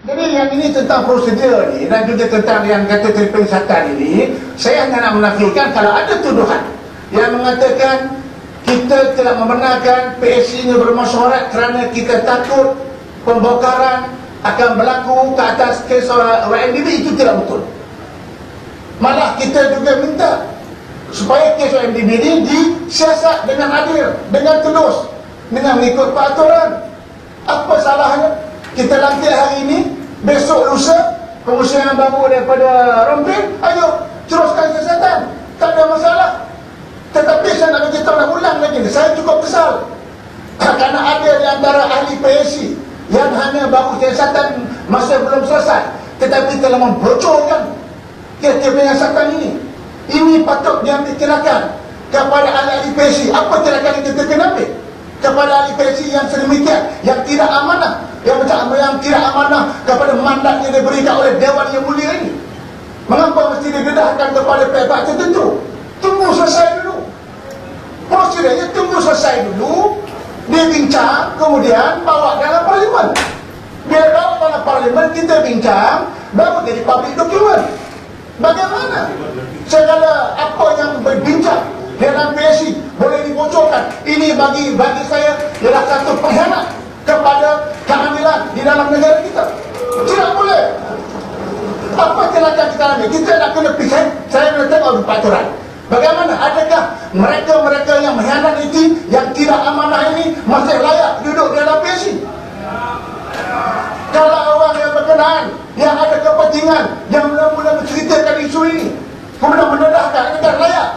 Jadi yang ini tentang prosedur ni dan juga tentang yang kata satan ini, saya hanya nak menafikan kalau ada tuduhan yang mengatakan kita telah membenarkan PSC ini bermesyuarat kerana kita takut pembongkaran akan berlaku ke atas kes YMDB itu tidak betul. Malah kita juga minta supaya kes YMDB ini disiasat dengan adil, dengan tulus, dengan mengikut peraturan. Apa salahnya? Kita lantik hari ini, besok lusa, pengusaha yang baru daripada Rompin, ayo teruskan kesihatan. Tak ada masalah. Tetapi saya nak beritahu nak ulang lagi saya cukup kesal. Kerana ada di antara ahli PSC yang hanya baru siasatan masa belum selesai tetapi telah membocorkan kira-kira penyiasatan ini ini patut diambil tindakan kepada ahli-ahli PSC apa tindakan yang kita kena ambil kepada ahli PSC yang sedemikian yang yang macam yang tidak amanah kepada mandat yang diberikan oleh Dewan Yang Mulia ini. Mengapa mesti didedahkan kepada pihak tertentu? Tunggu selesai dulu. Prosedurnya tunggu selesai dulu dia bincang kemudian bawa dalam parlimen. Biar bawa dalam parlimen kita bincang baru jadi public document. Bagaimana? Segala apa yang berbincang dalam PSC boleh dibocorkan. Ini bagi bagi saya ialah satu pengkhianat kita nak kena fikir saya nak tengok peraturan Bagaimana? Adakah mereka-mereka yang mengkhianati yang tidak amanah ini masih layak duduk dalam PSC? Kalau orang yang berkenaan yang ada kepentingan yang mula-mula menceritakan isu ini kemudian mendedahkan ini kan layak.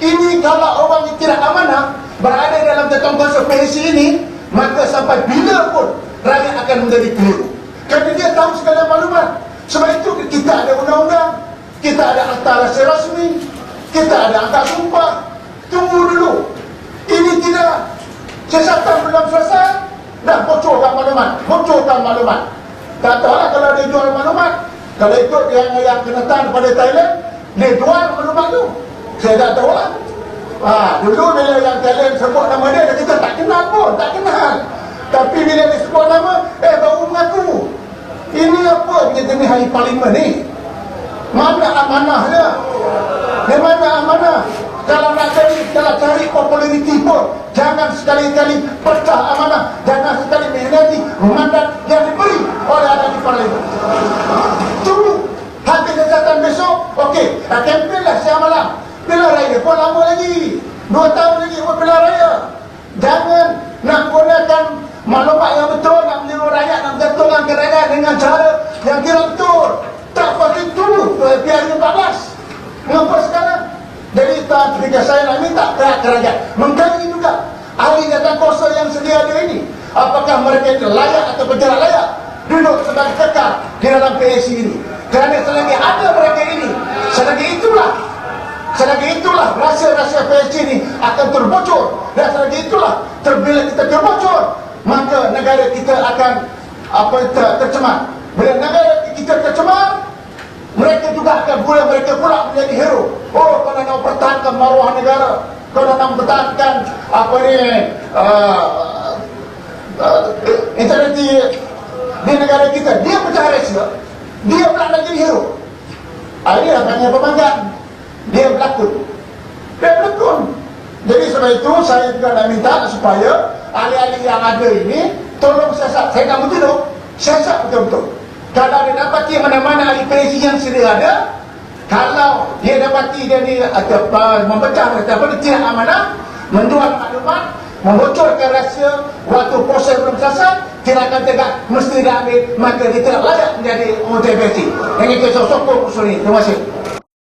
Ini kalau orang yang tidak amanah berada dalam tetap kuasa PSC ini maka sampai bila pun rakyat akan menjadi keliru. Kerana dia tahu segala maklumat. Sebab itu kita ada undang-undang, kita ada akta rahsia rasmi, kita ada angka sumpah. Tunggu dulu. Ini tidak siasatan belum selesai dah bocorkan maklumat. Bocorkan maklumat. Tak tahu lah kalau dia jual maklumat. Kalau ikut yang yang kenatan pada Thailand dia jual maklumat tu. Saya tak tahu lah. Ha, dulu bila yang Thailand sebut nama dia kita tak kenal pun tak kenal. Tapi bila dia sebut nama eh baru mengaku ini apa kita ni hari parlimen ni mana amanahnya di mana amanah? Kalau nak cari kalau cari populariti pun jangan sekali-kali pecah amanah jangan sekali mengkhianati mandat yang diberi oleh ada di parlimen tunggu habis kesihatan besok okey kempen lah siang malam. Pilihan raya pun lama lagi. Dua tahun lagi buat pilihan raya jangan nak gunakan maklumat yang betul nak meniru rakyat nak betulkan ke rakyat dengan cara yang kira betul tak pasti dulu biar 14 mengapa sekarang ketika saya nak minta kerajaan. Mengkaji juga ahli datang kuasa yang sedia ada ini. Apakah mereka itu layak atau tidak layak duduk sebagai kekal di dalam PSC ini? Kerana selagi ada mereka ini selagi itulah selagi itulah rahsia-rahsia PSC ini akan terbocor. Dan selagi itulah terbila kita terbocor maka negara kita akan apa ter tercemar. Bila negara kita tercemar mereka juga akan pula mereka pula menjadi hero. Oh kalau nak pertahankan maruah negara. Kalau nak pertahankan apa ni uh, uh, integriti di negara kita. Dia pecah rahsia dia pula nak jadi hero ah, dia tanya pemanggan dia berlakon. Dia berlakon. Jadi sebab itu saya juga nak minta supaya ahli-ahli yang ada ini tolong siasat. Saya nak betul siasat betul-betul. Kalau dia dapati mana-mana ahli yang sedia ada kalau dia dapati dia ni memecah atau dia tidak amanah menjual maklumat membocorkan rahsia waktu proses belum selesai tindakan tegak mesti diambil maka dia tidak layak menjadi PSC yang itu sokong usul ini terima kasih